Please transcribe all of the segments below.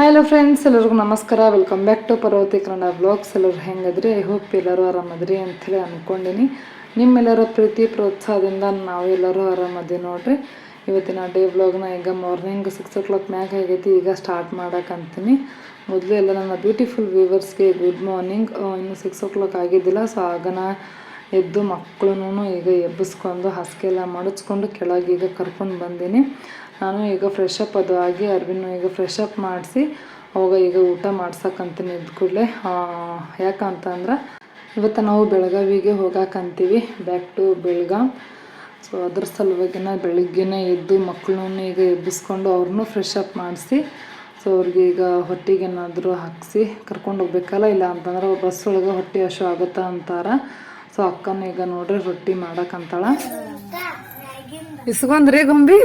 Hello friends ಎಲ್ಲರಿಗೂ ನಮಸ್ಕಾರ. Welcome back to Parvati Kannada blogs ಎಲ್ಲರೂ ಹೆಂಗದ್ರಿ? ಐ ಹೋಪ್ ಎಲ್ಲರೂ ಆರಾಮದ್ರಿ ಅಂಥೇಳಿ ಅಂದ್ಕೊಂಡಿನಿ ನಿಮ್ಮೆಲ್ಲರ ಪ್ರೀತಿ, ಪ್ರೋತ್ಸಾಹದಿಂದ ನಾವೆಲ್ಲರೂ ಆರಾಮದ್ವಿ ನೋಡ್ರಿ. ಇವತ್ತಿನ ಡೇ ವ್ಲಾಗ್ನ ಈಗ ಮಾರ್ನಿಂಗ್ ಸಿಕ್ಸ್ ಓ ಕ್ಲಾಕ್ ಮ್ಯಾಗ ಆಗೈತಿ. ಈಗ ಸ್ಟಾರ್ಟ್ ಮಾಡೋಕ್ಕಂತೀನಿ ಮೊದಲು ಎಲ್ಲ ನನ್ನ ಬ್ಯೂಟಿಫುಲ್ ವ್ಯೂವರ್ಸ್ಗೆ ಗುಡ್ ಮಾರ್ನಿಂಗ್ ಇನ್ನು ಸಿಕ್ಸ್ ಓ ಕ್ಲಾಕ್ ಆಗಿದ್ದಿಲ್ಲ ಸೊ ಆಗನ ಎದ್ದು ಮಕ್ಕಳು ಈಗ ಎಬ್ಬಿಸ್ಕೊಂಡು ಹಾಸಿಗೆ ಎಲ್ಲ ಮಡಚ್ಕೊಂಡು ಕೆಳಗೆ ಈಗ ಕರ್ಕೊಂಡು ಬಂದೀನಿ. ನಾನು ಈಗ ಫ್ರೆಶ್ ಅಪ್ ಅದು ಆಗಿ ಅರ್ವಿನೂ ಈಗ ಫ್ರೆಶ್ ಅಪ್ ಮಾಡಿಸಿ ಅವಾಗ ಈಗ ಊಟ ಮಾಡ್ಸಕ್ಕಂತೀನಿ ಇದ್ದ ಕೂಡಲೇ. ಯಾಕಂತಂದ್ರೆ ಇವತ್ತು ನಾವು ಬೆಳಗಾವಿಗೆ ಹೋಗಾಕಂತೀವಿ ಬ್ಯಾಕ್ ಟು ಬೆಳಗಾಂ. ಸೊ ಅದ್ರ ಸಲುವಾಗಿನ ಬೆಳಗ್ಗೆನೇ ಎದ್ದು ಮಕ್ಕಳನ್ನ ಈಗ ಎಬ್ಬಿಸ್ಕೊಂಡು ಅವ್ರನ್ನೂ ಫ್ರೆಶ್ ಅಪ್ ಮಾಡಿಸಿ ಸೊ ಅವ್ರಿಗೆ ಈಗ ಹೊಟ್ಟಿಗೇನಾದರೂ ಹಾಕಿಸಿ ಕರ್ಕೊಂಡು ಹೋಗ್ಬೇಕಲ್ಲ ಇಲ್ಲ ಅಂತಂದ್ರೆ ಬಸ್ ಒಳಗೆ ಹೊಟ್ಟೆ ಹಶು ಆಗುತ್ತೆ ಅಂತಾರೆ. ಸೊ ಅಕ್ಕನ ಈಗ ನೋಡ್ರಿ ರೊಟ್ಟಿ ಮಾಡಕ್ಕಂತಾಳ ಇಸ್ಕೊಂಡ್ರಿ ಗೊಂಬಿ?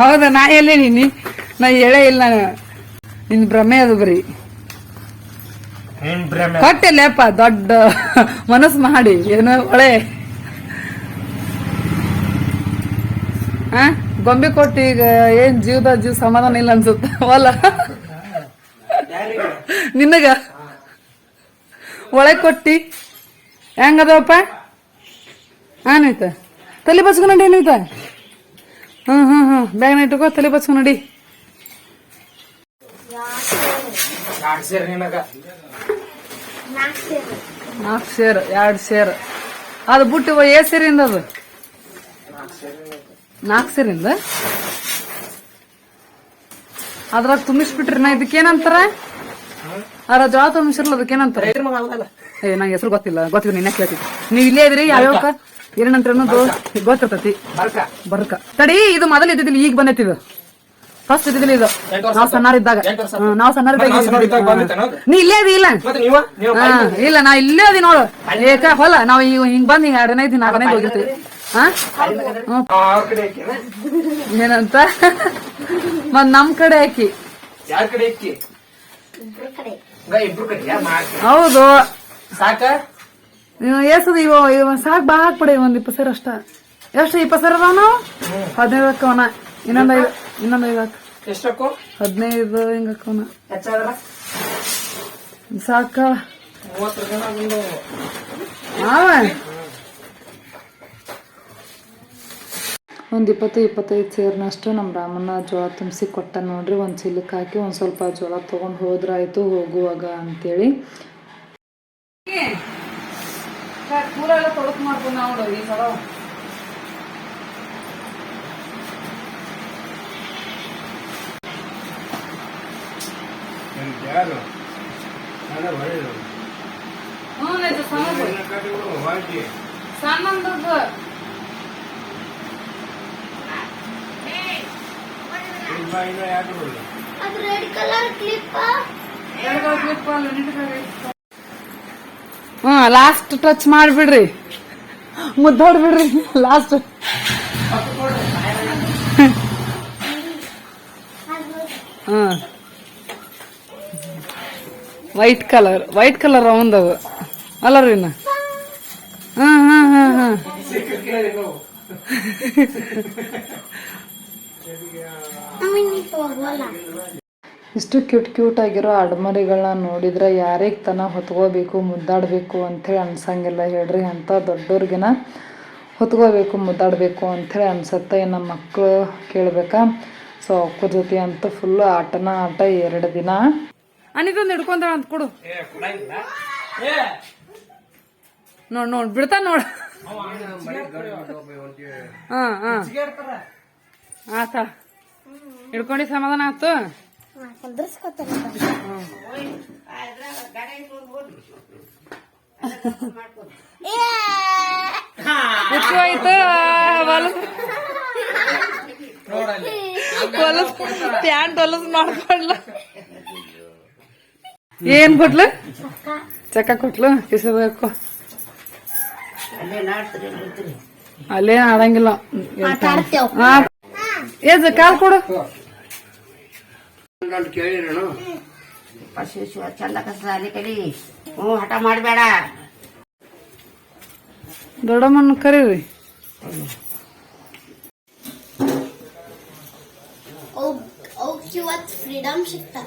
ಹೌದಾ ನಾ ಎಲ್ಲಿ ನೀನಿ ನಾ ಹೇಳೇ ಇಲ್ಲ ನಾನು. ಭ್ರಮೆ ಅದು ಬರಿ. ಕೊಟ್ಟೆಲ್ಲಪ್ಪ ದೊಡ್ಡ ಮನಸ್ಸು ಮಾಡಿ. ಏನೋ ಒಳೆ ಆ ಗೊಂಬೆ ಕೊಟ್ಟು ಈಗ ಏನ್ ಜೀವದ ಜೀವ ಸಮಾಧಾನ ಇಲ್ಲ ಅನ್ಸುತ್ತ. ಹೊಲ ನಿನಗ? ಒಳೆ ಕೊಟ್ಟಿ. ಹೆಂಗದವಪ್ಪ ಆನೈತ? ತಲೆ ಬಚ್ಕೊಂಡ್ ನಡಿ ಏನೈತ ಹ್ಮ್ ಹ್ಮ್ ಹ್ಮ್ ಬ್ಯಾಗ್ನ ಇಟ್ಕೋ ತಲೆ ಬಚ್ಕೊಂಡ್ ನಡಿ. ಸೇರ್ ಎರಡ್ ನಾಲ್ಕು ಸೇರ್ ಎರಡು ಸೇರ್. ಅದು ಬುಟ್ಟಿ ಏ ಸೇರಿಂದ ಅದು? ನಾಕ್ ಸೇರಿಂದ? ಅದ್ರಾಗ ತುಂಬಿಸ್ಬಿಟ್ರಿ ನಾ ಇದಕ್ಕೇನಂತಾರ? ಅದ್ರ ಜೋಳ ತುಂಬಿಸಿರ್ಲ ಅದಕ್ಕೇನಂತಾರ? ಏ ನಂಗೆ ಹೆಸರು ಗೊತ್ತಿಲ್ಲ ಗೊತ್ತಿಲ್ಲ ನಿನ್ನ ಕೇಳ್ತಿದ್ದೆ. ನೀವು ಇಲ್ಲೇ ಇದ್ರಿ ಯಾವ್ಯಾವ ಏನಂತ ಅನ್ನೋದು ಗೊತ್ತಿರ್ತತಿ ಬರ್ಕ. ಬರ್ಕ. ತಡಿ ಇದು ಮೊದಲು ಇದ್ದಿದ್ದಿಲ್ಲ ಈಗ ಬಂದೈತಿ ಇದು. ಫಸ್ಟ್ ಇದ್ದಿದ್ದಿಲ್ಲ ಇದು. ನಾವ್ ಸಣ್ಣರಿದ್ದಾಗ ನಾವು ಸಣ್ಣರಿದ್ದಾಗ ಇದ್ದಿದ್ದು. ನೀ ಇಲ್ಲೇ ಅದಿ ಇಲ್ಲ. ಇಲ್ಲ ನಾ ಇಲ್ಲೇ ಅದಿ ನೋಡು. ಏಕ ಹೊಲ ನಾವ್ ಈಗ ಹಿಂಗ್ ಬಂದ್ ಹಿಂಗ್ ಎರಡನೇ ದಿನ ನಾಲ್ಕನೇ ಹೋಗಿರ್ತೀವಿ. ಏನಂತ? ಮತ್ ನಮ್ ಕಡೆ ಹಾಕಿ. ಯಾರ ಕಡೆ ಹಾಕಿ? ಗ ಕಡೆ. ಯಾರ್ ಮಾಡ್ತೀರಿ ಹೌದು. ಸಾಕ? ಎಸದ ಇವ ಇವ ಸಾಕ್ ಬಾ ಹಾಕ್ಬಿಡಿ ಒಂದ್ ಇಪ್ಪತ್ತು ಸಾವಿರ ಅಷ್ಟ. ಎಷ್ಟು ಇಪ್ಪತ್ತು ಸಾವಿರ ಅದಾವ ನಾವು? ಹದಿನೈದು ಹಾಕವನ ಇನ್ನೊಂದ್ ಐದು ಇನ್ನೊಂದ್ ಐದು ಹಾಕ. ಎಷ್ಟಕ್ಕೂ ಹದಿನೈದು ಹಿಂಗ ಹಾಕವನ ಹೆಚ್ಚಾದ್ರ ಸಾಕ. ಒಂದು ಇಪ್ಪತ್ತು ಇಪ್ಪತ್ತೈದು ಸೇರಿನಷ್ಟು ನಮ್ಮ ರಾಮಣ್ಣ ಜೋಳ ತುಂಬಿಸಿ ಕೊಟ್ಟ ನೋಡ್ರಿ ಒಂದು ಚೀಲಕ್ಕೆ ಹಾಕಿ ಒಂದು ಸ್ವಲ್ಪ ಜೋಳ ತಗೊಂಡ್ ಹೋದ್ರಾಯ್ತು ಹೋಗುವಾಗ ಅಂತೇಳಿ. ಪೂರೆಲ್ಲ ತೊಡಕ್ ಮಾಡ್ಕೊಂಡು ನಾವು ಈ ಸಲ. ಯಾರು? ನಾನು ಒಳ್ಳೆಯದು. ಹ್ಞೂ ಆಯ್ತು ಸಣ್ಣದು. ಸಣ್ಣದು ಯಾಕೆ ಬರಲ್ಲ ಅದು ರೆಡ್ ಹ್ಞೂ ಲಾಸ್ಟ್ ಟಚ್ ಮಾಡಿಬಿಡ್ರಿ ಮುದ್ದಾಡ್ಬಿಡ್ರಿ ಲಾಸ್ಟ್ ಹ್ಞೂ ವೈಟ್ ಕಲರ್ ವೈಟ್ ಕಲರ್ ಅವಂದವು ಅಲ್ಲ ರೀ ಹ್ಞೂ ಹ್ಞೂ ಹ್ಞೂ ಹೋಗಲ್ಲ ಇಷ್ಟು ಕ್ಯೂಟ್ ಕ್ಯೂಟ್ ಆಗಿರೋ ಅಡ್ಮರಿಗಳನ್ನ ನೋಡಿದ್ರೆ ಯಾರಿಗೆ ತನ ಹೊತ್ಕೋಬೇಕು ಮುದ್ದಾಡಬೇಕು ಅಂಥೇಳಿ ಅನ್ಸಂಗಿಲ್ಲ ಹೇಳ್ರಿ. ಅಂಥ ದೊಡ್ಡವ್ರಿಗಿನ ಹೊತ್ಕೋಬೇಕು ಮುದ್ದಾಡಬೇಕು ಅಂಥೇಳಿ ಅನ್ಸತ್ತೆ. ಇನ್ನು ನಮ್ಮ ಮಕ್ಕಳು ಕೇಳಬೇಕಾ? ಸೊ ಅವ್ರ ಜೊತೆ ಅಂತ ಫುಲ್ಲು ಆಟನ ಆಟ ಎರಡು ದಿನ. ಅನಿದೊಂದು ಹಿಡ್ಕೊಂಡ ಅಂತ ಕೊಡು. ನೋಡ್ ನೋಡ್ ಬಿಡ್ತಾ ನೋಡ್. ಹಾ ಹಾ. ಆತ. ಹಿಡ್ಕೊಂಡು ಸಮಾಧಾನ ಆತು? ಕುಂದ್ರಸ್ಕೊತಾರೆ ಹೊಲಸ್ ಪ್ಯಾಂಟ್ ಹೊಲಸ್ ಮಾಡ್ಕೊಂಡ್ಲ. ಏನ್ ಕೊಟ್ಲು? ಚಕ್ಕ ಕೊಟ್ಲು? ಕಿಸಬೇಕು. ಅಲ್ಲೇನ್ ಆಡಂಗಿಲ್ಲ. ಕಾಲ್ ಆಡ್ತೇವ್ ಅಂತ ಕೇಳಿರೋಣ ಪಶು ಶಿವ ಚಂದ ಕಸ ಅಲ್ಲಿ ಕಲಿ ಹ್ಞೂ ಹಠ ಮಾಡಬೇಡ ದೊಡ್ಡಮ್ಮನ ಕರೀರಿ ಫ್ರೀಡಮ್ ಸಿಗ್ತಾ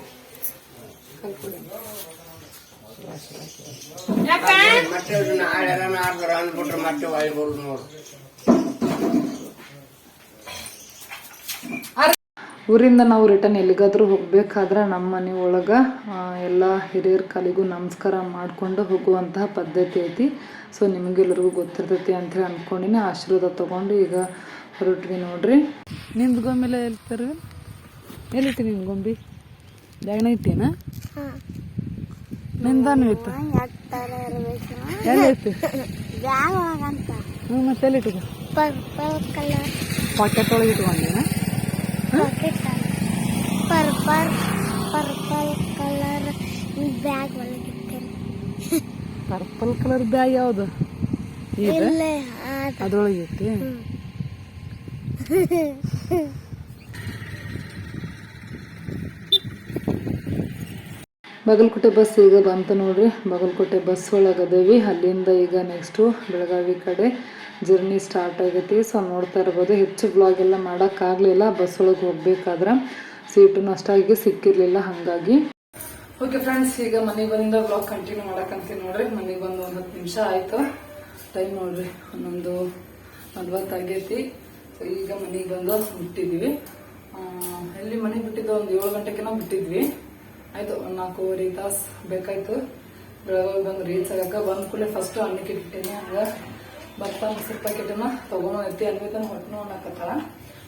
ಮತ್ತೆ ನಾಳೆ ಆರ್ದ್ರ ಅಂದ್ಬಿಟ್ರೆ ಮತ್ತೆ ವಾಯುಗಳು ನೋಡು ಊರಿಂದ ನಾವು ರಿಟರ್ನ್ ಎಲ್ಲಿಗಾದರೂ ಹೋಗಬೇಕಾದ್ರೆ ನಮ್ಮ ಮನೆ ಒಳಗೆ ಎಲ್ಲ ಹಿರಿಯರ ಕಾಲಿಗೂ ನಮಸ್ಕಾರ ಮಾಡಿಕೊಂಡು ಹೋಗುವಂತಹ ಪದ್ಧತಿ ಐತಿ. ಸೊ ನಿಮಗೆಲ್ಲರಿಗೂ ಗೊತ್ತಿರ್ತೈತಿ ಅಂಥೇಳಿ ಅಂದ್ಕೊಂಡಿನಿ ಆಶೀರ್ವಾದ ತೊಗೊಂಡು ಈಗ ಹೊರಟ್ವಿ ನೋಡ್ರಿ. ನಿಂದು ಗೊಂಬೆಲ್ಲ ಎಲ್ತಾರೆ ಎಲ್ಲಿಟ್ಟಿ ನಿನ್ನ ಗೊಂಬಿ? ಜಾಗನ ಇಟ್ಟೇನ ನಿಂದಾನು ಇತ್ತು? ಎಲ್ಲಿತ್ತು ಹ್ಞೂ ಮತ್ತೆ ಎಲ್ಲಿಟ್ಟು ಪಾಕೆಟ್ ಒಳಗೆ ಇಟ್ಕೊಂಡೇನ? ಪರ್ಪಲ್ ಪರ್ಪಲ್ ಕಲರ್ ಬ್ಯಾಗ್ ಒಳಗಿಟ್ಟೇನೆ. ಪರ್ಪಲ್ ಕಲರ್ ಬ್ಯಾಗ್ ಯಾವುದು? ಇಲ್ಲೇ ಅದ್ರೊಳಗೆ ಐತಿ ಬಾಗಲಕೋಟೆ ಬಸ್ ಈಗ ಬಂತು ನೋಡ್ರಿ. ಬಾಗಲಕೋಟೆ ಬಸ್ ಒಳಗದೇವಿ. ಅಲ್ಲಿಂದ ಈಗ ನೆಕ್ಸ್ಟು ಬೆಳಗಾವಿ ಕಡೆ ಜರ್ನಿ ಸ್ಟಾರ್ಟ್ ಆಗೈತಿ. ಸೊ ನೋಡ್ತಾ ಇರ್ಬೋದು. ಹೆಚ್ಚು ಬ್ಲಾಗ್ ಎಲ್ಲ ಮಾಡೋಕ್ಕಾಗಲಿಲ್ಲ. ಬಸ್ ಒಳಗೆ ಹೋಗ್ಬೇಕಾದ್ರೆ. ಸೀಟು ಅಷ್ಟಾಗಿ ಸಿಕ್ಕಿರಲಿಲ್ಲ, ಹಾಗಾಗಿ. ಓಕೆ ಫ್ರೆಂಡ್ಸ್ ಈಗ ಮನೆಗೆ ಬಂದ ಬ್ಲಾಗ್ ಕಂಟಿನ್ಯೂ ಮಾಡಕ್ಕಂತೀನಿ ನೋಡ್ರಿ. ಮನೆಗೆ ಬಂದು ಒಂದು ಹತ್ತು ನಿಮಿಷ ಆಯ್ತು. ಟೈಮ್ ನೋಡ್ರಿ ಹನ್ನೊಂದು ನಲ್ವತ್ತಾಗೈತಿ ಸೊ ಈಗ ಮನೆಗೆ ಬಂದು ಬಿಟ್ಟಿದ್ವಿ. ಎಲ್ಲಿ ಮನೆ ಬಿಟ್ಟಿದ್ದು? ಒಂದು ಏಳು ಗಂಟೆಗೆನೋ ಬಿಟ್ಟಿದ್ವಿ. ಆಯ್ತು, ಒಂದು ನಾಲ್ಕೂವರೆ ತಾಸು ಬೇಕಾಯ್ತು. ಬೆಳಗ್ಗೆ ಬಂದು ರೀಲ್ಸ್ ಆಗಕ್ಕೆ ಬಂದ ಕೂಡಲೇ ಫಸ್ಟು ಅನ್ನಕ್ಕೆ ಇಟ್ಟಿನಿ. ಹಂಗ ಭತ್ತ, ಮೊಸರು ಪ್ಯಾಕೆಟನ್ನು ತಗೊಂಡು ಐತಿ ಅನ್ಬೇಕಂದ್ರೆ ಹೊಟ್ಟೆನೂ ಅನ್ನಕತ್ತಾಳ.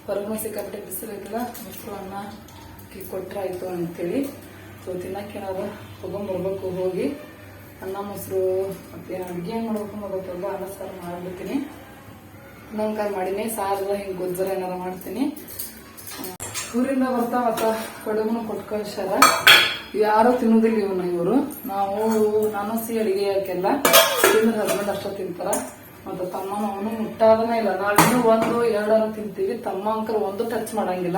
ಹೊರಗೂ ಸಿಕ್ಕಾಪಟ್ಟೆ ಬಿಸಿಲು ಐತಲ್ಲ, ಮೊಸರು ಅನ್ನ ಆಯ್ತು ಅಂತೇಳಿ. ಸೊ ತಿನ್ನೋಕ್ಕೇನಾದ್ರು ತೊಗೊಂಬರ್ಬೇಕು ಹೋಗಿ. ಅನ್ನ, ಮೊಸರು, ಮತ್ತು ಅಡುಗೆ ಏನು ಮಾಡ್ಬೇಕು ಅನ್ನೋ ಗೊತ್ತಲ್ಲ ಅನ್ನ, ಸಾರು ಮಾಡಿಬಿಡ್ತೀನಿ. ಇನ್ನೊಂದು ಮಾಡೀನಿ. ಸಾರು ಹಿಂಗೆ ಗೊಜ್ಜರ ಏನಾರ ಮಾಡ್ತೀನಿ. ಊರಿಂದ ಬರ್ತಾ ಮತ್ತ ಕಡುಬನು ಕೊಟ್ಟು ಕಳ್ಸ್ಯಾರ ಯಾರು ತಿನ್ನೋದಿಲ್ಲ ಇವನ್ನ ಇವರು. ನಾವು, ನಾನು ಸಿ ಅಡುಗೆ ಹಾಕೆಲ್ಲ ತಿಂದ್ರೆ ಹಸ್ಬೆಂಡ್ ಅಷ್ಟ ತಿಂತಾರ. ಮತ್ತು ತಮ್ಮ ಅವನು ಮುಟ್ಟಾದನೇ ಇಲ್ಲ. ನಾವಿನ್ನೂ ಒಂದು, ಎರಡನ್ನು ತಿಂತೀವಿ. ತಮ್ಮ ಅಂಕಲ್ ಒಂದು ಟಚ್ ಮಾಡಂಗಿಲ್ಲ.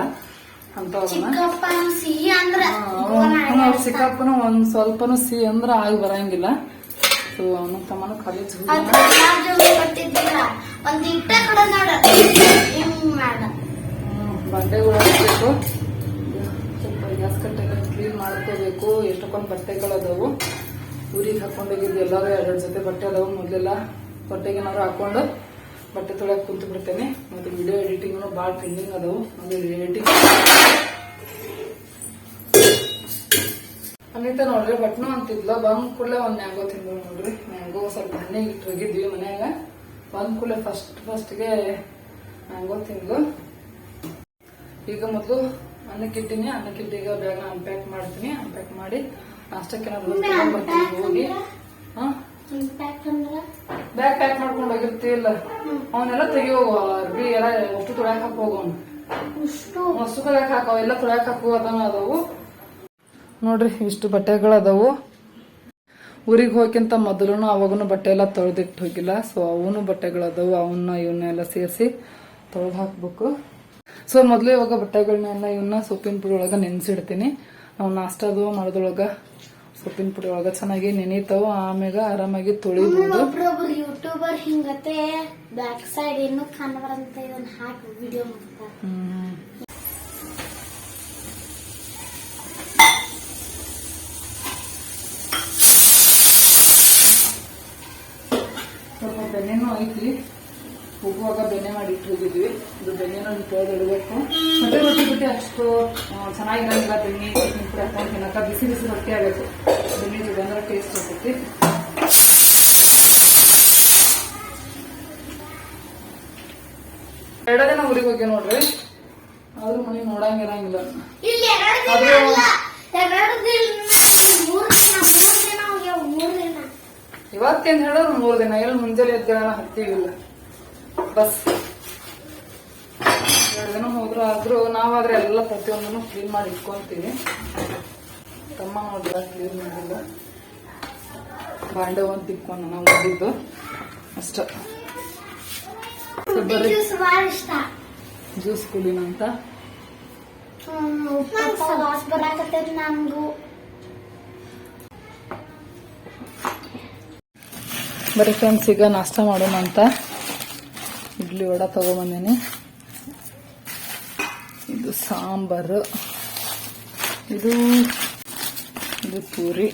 ಸಿಹಿ ಸಿಕ್ಕಪ್ಪನು ಒಂದ್ ಸ್ವಲ್ಪನು ಸಿ ಅಂದ್ರ ಆಗಿ ಬರಂಗಿಲ್ಲ. ಸೊ ಅವನು ತಮ್ಮನ ಕಾಲೇಜ್ ಬಟ್ಟೆಗಳು ಬಂಡೆಗಳು ಹಾಕ್ಬೇಕು ಸ್ವಲ್ಪ ಗ್ಯಾಸ್ ಕಟ್ಟೆಲ್ಲ ಕ್ಲೀನ್ ಮಾಡ್ಕೋಬೇಕು. ಎಷ್ಟೊಂದು ಬಟ್ಟೆಗಳು ಅದಾವು. ಊರಿಗೆ ಹಾಕೊಂಡೋಗಿದ್ದು ಎಲ್ಲರೂ ಎರಡೆರಡು ಜೊತೆ ಬಟ್ಟೆ ಅದಾವು ಮೊದಲೆಲ್ಲ. ಬಟ್ಟೆಗೆ ಏನಾದ್ರು ಹಾಕೊಂಡು ಬಟ್ಟೆ ತೊಳೆಯಕ್ಕೆ ಕುಂತು ಬಿಡ್ತೇನೆ. ಮತ್ತೆ ವಿಡಿಯೋ ಎಡಿಟಿಂಗ್ ಭಾಳ ಪೆಂಡಿಂಗ್ ಅದಾವು ಅದು ಎಡಿಟಿಂಗ್ ಅನಿತ ನೋಡ್ರಿ ಬಟ್ನು ಅಂತಿದ್ಲ. ಬಂದ್ ಕೂಡಲೇ ಒಂದ್ ಮ್ಯಾಂಗೋ ತಿಂದ್ರು ನೋಡ್ರಿ. ಮ್ಯಾಂಗೋ ಸ್ವಲ್ಪ ಹಣ್ಣಿಗೆ ಇಟ್ಟು ಹೋಗಿದ್ವಿ ಮನ್ಯಾಗ. ಬಂದ್ ಕೂಡಲೇ ಫಸ್ಟ್ ಫಸ್ಟ್ಗೆ ಮ್ಯಾಂಗೋ ತಿಂದ್ಲು. ಈಗ ಮೊದಲು ಅನ್ನಕ್ಕಿಟ್ಟಿನಿ ಅನ್ನಕ್ಕಿಟ್ಟು ಅನ್ನಕ್ಕೆ ಈಗ ಬೇಗ ಅನ್ಪ್ಯಾಕ್ ಮಾಡ್ತೀನಿ. ಅನ್ಪ್ಯಾಕ್ ಮಾಡಿ ನಾಷ್ಟಕ್ಕೆ ನಾವು ಹೋಗಿ. ಹಾ? ಬ್ಯಾಗ್ ಪ್ಯಾಕ್ ಮಾಡ್ಕೊಂಡು ಹೋಗಿರ್ತಿಲ್ಲ ಅವನ್ನೆಲ್ಲ ತೆಗಿಯೋ ಅರ್ಬಿ ಎಲ್ಲ ಅಷ್ಟು ತೊಳ್ಯಾಕ ಹಾಕಿ ಹೋಗೋನು ಅಷ್ಟು ಮಸ್ತು ತೊಳ್ಯಾಕ ಹಾಕೋ ಎಲ್ಲ ತೊಳ್ಯಾಕ ಹಾಕೋ ಅದನ್ನ ಅದಾವು. ನೋಡ್ರಿ ಇಷ್ಟು ಬಟ್ಟೆಗಳು ಅದಾವು ಊರಿಗೆ ಹೋಗಿಂತ ಮೊದಲು ಅವಾಗೂ ಬಟ್ಟೆ ಎಲ್ಲ ತೊಳೆದಿಟ್ಟು ಹೋಗಿಲ್ಲ. ಸೊ ಅವನು ಬಟ್ಟೆಗಳು ಅದಾವು ಅವನ್ನ ಇವನ್ನೆಲ್ಲ ಸೇರಿಸಿ ತೊಳೆದು ಹಾಕ್ಬೇಕು. ಸೊ ಮೊದಲು ಇವಾಗ ಬಟ್ಟೆಗಳನ್ನೆಲ್ಲ ಇವನ್ನ ಸೊಪ್ಪಿನ ಪುಡಿ ಒಳಗೆ ನೆನೆಸಿಡ್ತೀನಿ. ನಾವು ನಾಷ್ಟ ಅದು ಮಾಡೋದ್ರೊಳಗ ಸೊಪ್ಪಿನ ಪುಡಿ ಒಳಗ ಚೆನ್ನಾಗಿ ನೆನೀತಾವ ಆಮ್ಯಾಗ ಆರಾಮಾಗಿ ತೊಳಿಬಹುದು ಒಬ್ರೊಬ್ರು ಯೂಟ್ಯೂಬರ್ ಹಿಂಗತೆ ಬ್ಯಾಕ್ ಸೈಡ್ ಏನು ಕಾಣಬರಂತ ಇದನ್ನ ಹಾಕಿ ವಿಡಿಯೋ ಮಾಡ್ತಾರೆ. ಸ್ವಲ್ಪ ಬೆಣ್ಣೆನೂ ಐತಿ ಹೋಗುವಾಗ ಬೆಣ್ಣೆ ಮಾಡಿ ಇಟ್ಟಿದ್ದೀವಿ ಇದು ಬೆಣ್ಣೆನೂ ಇಡಬೇಕು ಮತ್ತೆ ರೊಟ್ಟಿ ಬಿಟ್ಟು ಅಷ್ಟು ಚೆನ್ನಾಗಿರೋದಿಲ್ಲ ಚೆನ್ನಾಗಿರಂಗಿಲ್ಲ ಬೆಣ್ಣೆ ಕೂಡ ಹಾಕೊಂಡು ತಿನ್ನಕ. ಬಿಸಿ ಬಿಸಿ ರೊಟ್ಟಿ ಆಗಬೇಕು. ಬೆಣ್ಣೆ ಜೊತೆ ಅಂದ್ರೆ ಟೇಸ್ಟ್ ಹೋಗುತ್ತೆ ಎರಡನೇ ದಿನ ಊರಿಗೆ ಹೋಗಿ ನೋಡ್ರಿ. ಆದ್ರೂ ಮನೆ ನೋಡಂಗಿರಂಗಿಲ್ಲ ಇವತ್ತೇನ್ ಹೇಳೋರು ಮೂರ್ ದಿನ. ಎಲ್ಲ ಮುಂಜಾನೆ ಎದ್ದೇಳೋಣ ಹತ್ತೀವಿಲ್ಲ ಬಸ್. ಎರಡು ದಿನ ಹೋದ್ರು ಆದ್ರೂ ನಾವಾದ್ರೆ ಎಲ್ಲ ಪ್ರತಿಯೊಂದನ್ನು ಕ್ಲೀನ್ ಮಾಡಿ ಇಟ್ಕೊಂತೀವಿ. ತಮ್ಮ ನೋಡಿದ್ರ ಕ್ಲೀನ್ ಮಾಡಿಲ್ಲ. ಬಾಂಡೆ ಒಂದು ತಿಕ್ಕೊಂಡು ನಾವು ಓದಿದ್ದು ಅಷ್ಟ. ಜ್ಯೂಸ್ ಕುಡಿನ ಅಂತ. ಬರೀ ಫ್ರೆಂಡ್ಸ್ ಈಗ ನಾಷ್ಟ ಮಾಡೋಣ ಅಂತ ಇಡ್ಲಿ ವಡ ತಗೊಂಬಂದೇನಿ. ಇದು ಸಾಂಬಾರು ಇದು ಇದು ಪೂರಿ.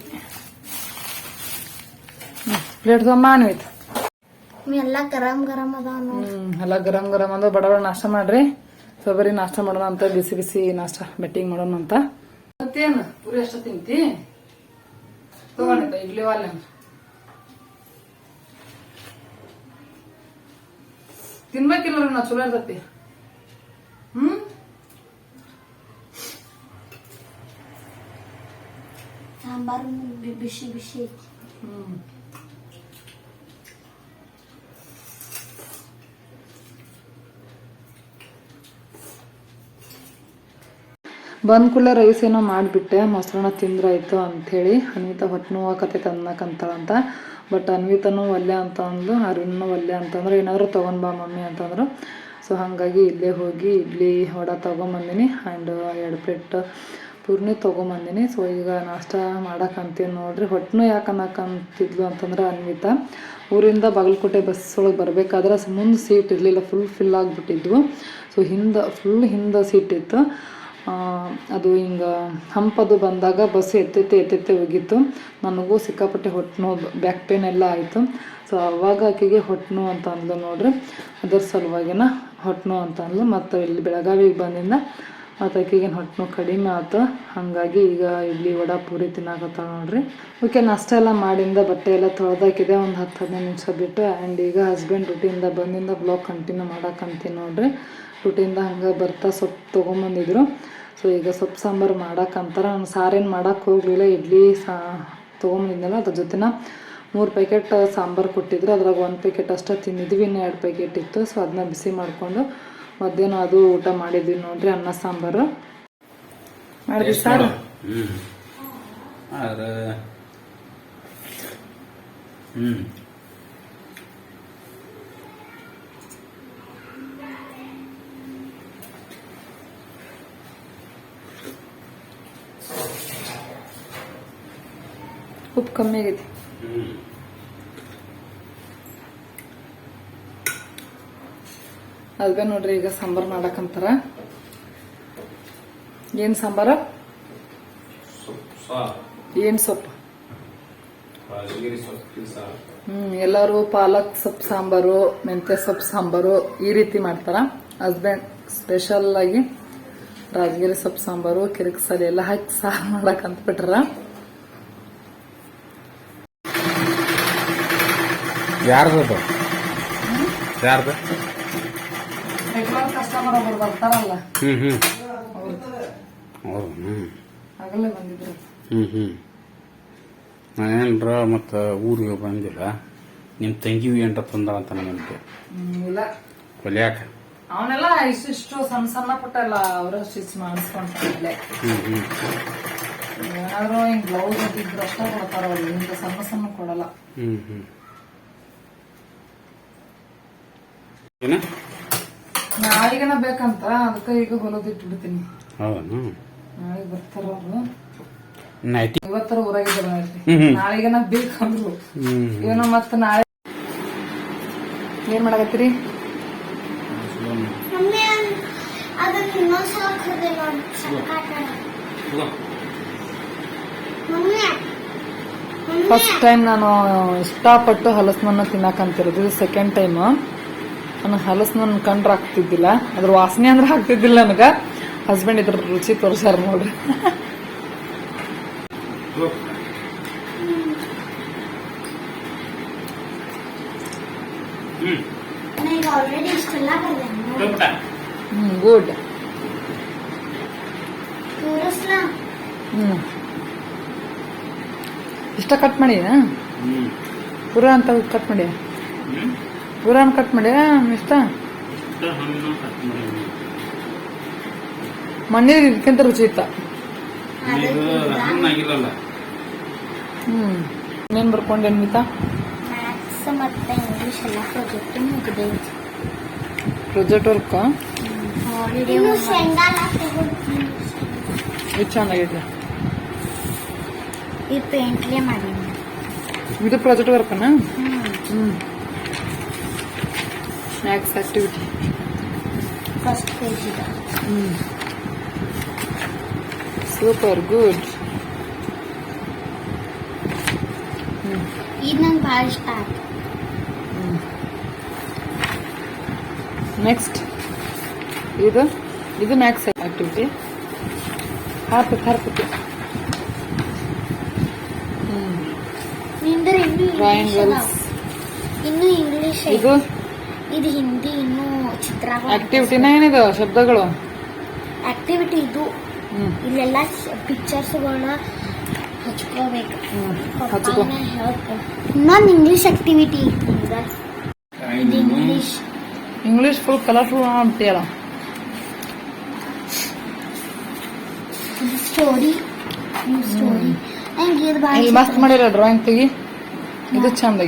ಪ್ಲೇಟ್ ತಗೊಂಬ ಅನ್ವಿತ್. ಎಲ್ಲ ಗರಂ ಗರಂ ಅದಾವ ಎಲ್ಲ ಗರಂ ಗರಂ ಅಂದ್ರೆ ಬಡ ಬಡ ನಾಷ್ಟ ಮಾಡ್ರಿ. ಸೊ ಬರೀ ನಾಷ್ಟ ಮಾಡೋಣ ಅಂತ ಬಿಸಿ ಬಿಸಿ ನಾಷ್ಟ ಬೆಟ್ಟಿಂಗ್ ಮಾಡೋಣ ಅಂತ. ಮತ್ತೇನು ಪೂರಿ ಅಷ್ಟ ತಿಂತಿ? ತಗೊಂಡಿದ್ದ ಇಡ್ಲಿ ವಾಲೆ ತಿನ್ಬೇಕಿಲ್ಲ ನಾ ಚಲೋ ಇರ್ತತಿ. ಹ್ಮ್? ಸಾಂಬಾರು ಬಿ- ಬಿಸಿ ಬಿಸಿ ಐತಿ. ಹ್ಮ್. ಬಂದ ಕೂಡಲೇ ರೈಸ್ ಏನೋ ಮಾಡಿಬಿಟ್ಟೆ ಮೊಸರನ್ನ ತಿಂದ್ರಾಯ್ತು ಅಂಥೇಳಿ ಅನ್ವಿತಾ ಹೊಟ್ಟೆ ನೋವಾಕತೈತೆ ಅನ್ನಕಂತಾಳಂತ ಬಟ್ ಅನ್ವಿತನೂ ಒಲ್ಲೆ ಅಂತ ಅಂದು ಅರುಣ್ಣು ಒಲ್ಲೆ ಅಂತಂದ್ರೆ ಏನಾದರೂ ತೊಗೊಂಡ್ ಬಾ ಮಮ್ಮಿ ಅಂತಂದ್ರು. ಸೊ ಹಾಗಾಗಿ ಇಲ್ಲೇ ಹೋಗಿ ಇಡ್ಲಿ, ವಡ ತೊಗೊಂಬಂದಿನಿ ಆ್ಯಂಡ್ ಎರಡು ಪ್ಲೇಟ್ ಪೂರ್ಣಿ ತೊಗೊಂಬಂದಿನಿ. ಸೊ ಈಗ ನಾಷ್ಟ ಮಾಡಕ್ಕಂತೀನಿ ನೋಡ್ರಿ. ಹೊಟ್ಟೆನೂ ಯಾಕೆ ಅನ್ನಕ್ಕಂತಿದ್ಲು ಅಂತಂದ್ರೆ ಅನ್ವಿತ ಊರಿಂದ ಬಾಗಲಕೋಟೆ ಬಸ್ ಒಳಗೆ ಬರಬೇಕಾದ್ರೆ ಮುಂದೆ ಸೀಟ್ ಇರಲಿಲ್ಲ ಫುಲ್ ಫಿಲ್ ಆಗಿಬಿಟ್ಟಿದ್ವು. ಸೊ ಹಿಂದೆ ಫುಲ್ ಹಿಂದೆ ಸೀಟ್ ಇತ್ತು. ಅದು ಹಿಂಗೆ ಹಂಪದು ಬಂದಾಗ ಬಸ್ ಎತ್ತೈತೆ ಎತ್ತೈತೆ ಹೋಗಿತ್ತು. ನನಗೂ ಸಿಕ್ಕಾಪಟ್ಟೆ ಹೊಟ್ಟೆ ನೋವು ಬ್ಯಾಕ್ ಪೇನ್ ಎಲ್ಲ ಆಯಿತು. ಸೊ ಅವಾಗ ಆಕೆಗೆ ಹೊಟ್ಟೆ ನೋವು ಅಂತ ಅಂದ್ಲು ನೋಡ್ರಿ. ಅದರ ಸಲುವಾಗಿನ ಹೊಟ್ಟೆ ನೋವು ಅಂತ ಅಂದ್ಲು. ಮತ್ತು ಇಲ್ಲಿ ಬೆಳಗಾವಿಗೆ ಬಂದಿಂದ ಮತ್ತು ಆಕೆಗೆ ಹೊಟ್ಟೆ ನೋವು ಕಡಿಮೆ ಆಯ್ತು ಹಾಗಾಗಿ ಈಗ ಇಡ್ಲಿ ವಡಾ ಪೂರಿ ತಿನ್ನಾಕತ್ತಾಳ ನೋಡ್ರಿ. ಓಕೆ ನಷ್ಟೆಲ್ಲ ಮಾಡಿಂದ ಬಟ್ಟೆ ಎಲ್ಲ ತೊಳೆದಾಕಿದೆ. ಒಂದು ಹತ್ತು ಹದಿನೈದು ನಿಮಿಷ ಬಿಟ್ಟು ಆ್ಯಂಡ್ ಈಗ ಹಸ್ಬೆಂಡ್ ಡ್ಯೂಟಿಯಿಂದ ಬಂದಿಂದ ಬ್ಲಾಗ್ ಕಂಟಿನ್ಯೂ ಮಾಡಕ್ಕಂತೀನಿ ನೋಡ್ರಿ. ಡ್ಯೂಟಿಯಿಂದ ಹಂಗೆ ಬರ್ತಾ ಸೊಪ್ಪು ತೊಗೊಂಬಂದಿದ್ರು. ಸೊ ಈಗ ಸೊಪ್ಪು ಸಾಂಬಾರು ಮಾಡೋಕ್ಕಂತಾರೆ ನಾನು ಸಾರೇನು ಮಾಡೋಕ್ಕೆ ಹೋಗಲಿಲ್ಲ. ಇಡ್ಲಿ ಸಾ ತೊಗೊಂಬಂದಿದ್ದೆನಲ್ಲ ಅದ್ರ ಜೊತೆನ. ಮೂರು ಪ್ಯಾಕೆಟ್ ಸಾಂಬಾರು ಕೊಟ್ಟಿದ್ರು. ಅದ್ರಾಗ ಒಂದು ಪ್ಯಾಕೆಟ್ ಅಷ್ಟೇ ತಿಂದಿದ್ವಿ. ಇನ್ನು ಎರಡು ಪ್ಯಾಕೆಟ್ ಇತ್ತು. ಸೊ ಅದನ್ನ ಬಿಸಿ ಮಾಡಿಕೊಂಡು ಮಧ್ಯಾಹ್ನ ಅದು ಊಟ ಮಾಡಿದ್ವಿ ನೋಡ್ರಿ ಅನ್ನ ಸಾಂಬಾರು. ಮಾಡಿದ್ವಿ ಸಾರು. ಹ್ಮ್. ಉಪ್ಪು ಕಮ್ಮಿ ಆಗೈತಿ ಅದ್ಬೇ ನೋಡ್ರಿ ಈಗ ಸಾಂಬಾರು ಮಾಡಕ್ಕಂತಾರ ಏನು ಸಾಂಬಾರ? ಏನ್ ಸೊಪ್ಪ? ಹ್ಮ್ ಎಲ್ಲರೂ ಪಾಲಕ್ ಸೊಪ್ಪು ಸಾಂಬಾರು ಮೆಂತ್ಯ ಸೊಪ್ಪು ಸಾಂಬಾರು ಈ ರೀತಿ ಮಾಡ್ತಾರ. ಹಸ್ಬೆಂಡ್ ಸ್ಪೆಷಲ್ ಆಗಿ ರಾಜಗಿರಿ ಸೊಪ್ಪು ಸಾಂಬಾರು ಕಿರಿಕ್ಸಲಿ ಎಲ್ಲ ಹಾಕಿ ಸಾರು ಮಾಡಕ್ ಅಂತ ಬಿಟ್ರ. ಯಾರ್ದದು ಯಾರ್ದು? ರೆಗ್ಯುಲರ್ ಕಸ್ಟಮರ್ ಒಬ್ರು ಬರ್ತಾರಲ್ಲ. ಹ್ಮ್ ಹ್ಮ್. ಅವ್ರು ಹೌದು ಹ್ಞೂ ಆಗಲೇ ಬಂದಿದ್ರು. ಹ್ಮ್ ಹ್ಮ್. ನಾನೇನ್ರ ಮತ್ತು ಊರಿಗೆ ಬಂದಿಲ್ಲ. ನಿಮ್ಮ ತಂಗಿವಿ ಎಂಟ ತಂದ ಅಂತ ನನಗೆ ಇಲ್ಲ. ಕೊಲ್ಯಾಕ? ಅವನೆಲ್ಲ ಇಷ್ಟಿಷ್ಟು ಸಣ್ಣ ಸಣ್ಣ ಪುಟ್ಟ ಎಲ್ಲ ಅವರ ಸ್ಟಿಚ್ ಮಾಡಿಸ್ಕೊಂಡ್ಲೆ ಹ್ಞೂ ಹ್ಮ್. ಏನಾದ್ರು ಹಿಂಗ್ ಬ್ಲೌಸ್ ಇದ್ರು ಅಷ್ಟೇ ಕೊಡ್ತಾರ ಅವ್ರು. ಇಂಥ ಸಣ್ಣ ಸಣ್ಣ ಕೊಡಲ್ಲ. ಹ್ಞೂ ಹ್ಮ್ ಏನ ನಾಳಿಗೆನ ಬೇಕಂತ ಅದಕ್ಕೆ ಈಗ ಹೊಲದಿಟ್ಟು ಬಿಡ್ತೀನಿ ಹೌದಾ? ನಾಳೆಗೆ ಬರ್ತಾರ ಅವರು. ನೈಟಿ ಇವತ್ತರ ಊರಾಗಿದ್ದಾರ ಹ್ಮ್. ಬೇಕಂದ್ರು. ಏನೋ ಮತ್ತ ನಾಳೆ ಏನ್ ಮಾಡಕತ್ತೀರಿ? ಫಸ್ಟ್ ಟೈಮ್ ನಾನು ಇಷ್ಟಪಟ್ಟು ಹಲಸನ್ನ ತಿನ್ನಕಂತಿರೋದು. ಇದು ಸೆಕೆಂಡ್ ಟೈಮ್ ನಾನು ಹಲಸನ ಕಂಡ್ರ ಹಾಕ್ತಿದ್ದಿಲ್ಲ. ಅದ್ರ ವಾಸನೆ ಅಂದ್ರೆ ಹಾಕ್ತಿದ್ದಿಲ್ಲ ನನಗ. ಹಸ್ಬೆಂಡ್ ಇದ್ರ ರುಚಿ ತೋರ್ಸ್ಯಾರ ನೋಡ್ರಿ. Hmm good hmm. ಇಷ್ಟ ಕಟ್ ಮಾಡಿ ಪೂರ ಅಂತ ಕಟ್ ಮಾಡಿ ಹ್ಮ್ ಪೂರ ಕಟ್ ಮಾಡಿ ಇಷ್ಟ? ಮನೇಲಿ ಇದಕ್ಕಿಂತ ರುಚಿ ಇತ್ತ? ಹ್ಮ್. ಏನ್ ಬರ್ಕೊಂಡೇನ್ ಮಿತಾ ಮ್ಯಾಥ್ಸ್ ಮತ್ತೆ ಇಂಗ್ಲಿಷ್ ಎಲ್ಲ ಪ್ರಾಜೆಕ್ಟ್ ಮುಗಿದೆ ಪ್ರೊಜೆಕ್ಟ್ ವರ್ಕ್ ಇದು ಚೆನ್ನಾಗೈತೆ ಈ ಪೇಂಟ್ಲೇ ಇದು ಪ್ರಾಜೆಕ್ಟ್ ವರ್ಕನಾ ಹ್ಮ್. ಹ್ಮ್. Snacks activity first page so super good ಇದು ನಂಗೆ ಭಾಳ ಇಷ್ಟ ಆಯ್ತು ನೆಕ್ಸ್ಟ್ ಇದು? ಇದು ಮ್ಯಾಕ್ಸ್ ಆಕ್ಟಿವಿಟಿ ಹಾರ್ಪಿಕ್ ಹಾರ್ಪಿಕ್ ನಿಂದ್ರೆ ಡ್ರಾಯಿಂಗ್ ಇನ್ನೂ ಇಂಗ್ಲೀಷ್. ಇದು? ಇದು ಹಿಂದಿ ಇನ್ನೂ ಚಿತ್ರ ಆಕ್ಟಿವಿಟಿನ ಏನಿದೆ? ಶಬ್ದಗಳು? ಆಕ್ಟಿವಿಟಿ ಇದು. ಇಲ್ಲೆಲ್ಲ ಪಿಕ್ಚರ್ಸ್ಗಳನ್ನ ಹಚ್ಕೋಬೇಕು. ಇನ್ನೊಂದು ಇಂಗ್ಲೀಷ್ ಆಕ್ಟಿವಿಟಿ ಇಂಗ್ಲಿಷ್ ಇಂಗ್ಲಿಷ್ ಇದು ಇಂಗ್ಲೀಷ್ ಇಂಗ್ಲೀಷ್ ಫುಲ್ ಕಲರ್ಫುಲ್ ಅಂತೀಯಲ್ಲ ಸ್ಟೋರಿ ಸ್ಟೋರಿ ಮಸ್ತ್ ಮಾಡಿರ ಡ್ರಾಯಿಂಗ್ ತೆಗಿ. ಇದು ಚಂದ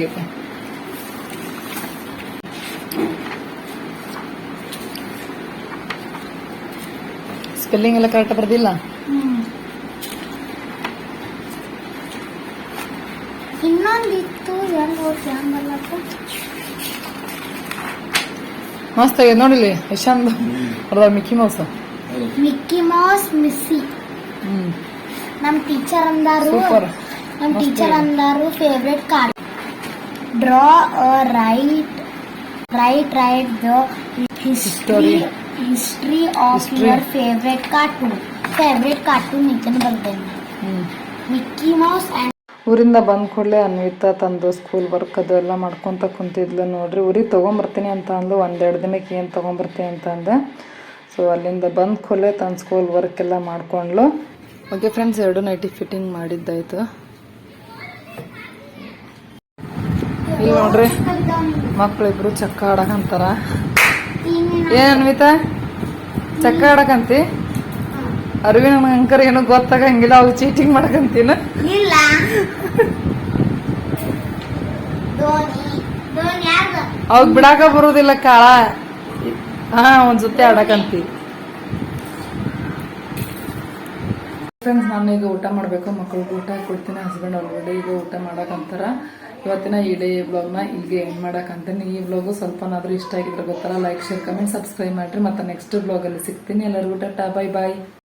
ಸ್ಪೆಲ್ಲಿಂಗ್ ಎಲ್ಲ ಕರೆಕ್ಟ್ ಬರ್ದಿಲ್ಲ. ಇನ್ನೊಂದಿತ್ತು ಮಸ್ತ್ ಆಗ್ಯದ ನೋಡಿಲಿ ಯಶಾಂತ್ ಅರ್ಧ ಮಿಕ್ಕಿ ಮೌಸ್ ಮಿಕ್ಕಿ ಮೌಸ್ ಮಿಸ್ಸಿ ನಮ್ಮ ನಮ್ ಟೀಚರ್ ಅಂದಾರು ಸೂಪರ್ ನಮ್ teacher. ಅಂದಾರು favourite card draw write write write the history. History of History. Your favourite cartoon favourite cartoon ಇದನ್ನ ಬರ್ದೇನೆ ಮಿಕ್ಕಿ ಮೌಸ್ ಊರಿಂದ ಬಂದ ಕೂಡಲೇ ಅನ್ವಿತಾ ತಂದು ಸ್ಕೂಲ್ ವರ್ಕ್ ಅದು ಎಲ್ಲ ಮಾಡ್ಕೊತ ಕುಂತಿದ್ಲು ನೋಡ್ರಿ. ಊರಿಗೆ ತೊಗೊಂಬರ್ತೀನಿ ಅಂತ ಅಂದು ಒಂದೆರಡು ದಿನಕ್ಕೆ ಏನು ತೊಗೊಂಬರ್ತೀನಿ ಅಂತ ಅಂದೆ. ಸೊ ಅಲ್ಲಿಂದ ಬಂದ ಕೂಡಲೇ ತನ್ನ ಸ್ಕೂಲ್ ವರ್ಕ್ ಎಲ್ಲ ಮಾಡ್ಕೊಂಡ್ಲು. ಓಕೆ ಫ್ರೆಂಡ್ಸ್ ಎರಡು ನೈಟಿ ಫಿಟ್ಟಿಂಗ್ ಮಾಡಿದ್ದಾಯ್ತು. ಇಲ್ಲಿ ನೋಡ್ರಿ ಮಕ್ಕಳಿಬ್ರು ಚಕ್ಕ ಆಡಕಂತಾರ ಏನ್ ಅನ್ವಿತಾ? ಚಕ್ಕ ಆಡಕಂತಿ? ಅರವಿನ ಅಂಕರ್ ಏನು ಗೊತ್ತಾಗಂಗಿಲ್ಲ ಅವು ಚೀಟಿಂಗ್ ಮಾಡಕಂತೀನ? ಇಲ್ಲ. ಅವಾಗ ಬಿಡಾಕ ಬರುದಿಲ್ಲ ಕಾಳ. ಹಾ ಒಂದ್ ಜೊತೆ ಆಡಕಂತಿ. ಫ್ರೆಂಡ್ಸ್ ನಾನು ಈಗ ಊಟ ಮಾಡಬೇಕು ಮಕ್ಕಳಿಗೆ ಊಟ ಕೊಡ್ತೀನಿ ಹಸ್ಬೆಂಡ್ ಆಲ್ರೆಡಿ ಈಗ ಊಟ ಮಾಡಕಂತಾರ. ಇವತ್ತಿನ ಈ ಡೇ ಬ್ಲಾಗ್ನ ಇಲ್ಲಿಗೆ ಎಂಡ್ ಮಾಡಕಂತ ಈ ಬ್ಲಾಗು ಸ್ವಲ್ಪನಾದರೂ ಇಷ್ಟ ಆಗಿದ್ರೆ ಗೊತ್ತಲ್ಲ ಲೈಕ್ ಶೇರ್ ಕಮೆಂಟ್ ಸಬ್ಸ್ಕ್ರೈಬ್ ಮಾಡ್ರಿ. ಮತ್ತೆ ನೆಕ್ಸ್ಟ್ ಬ್ಲಾಗಲ್ಲಿ ಸಿಗ್ತೀನಿ. ಎಲ್ಲರಿಗೂ ಟಾಟಾ ಬೈ ಬಾಯ್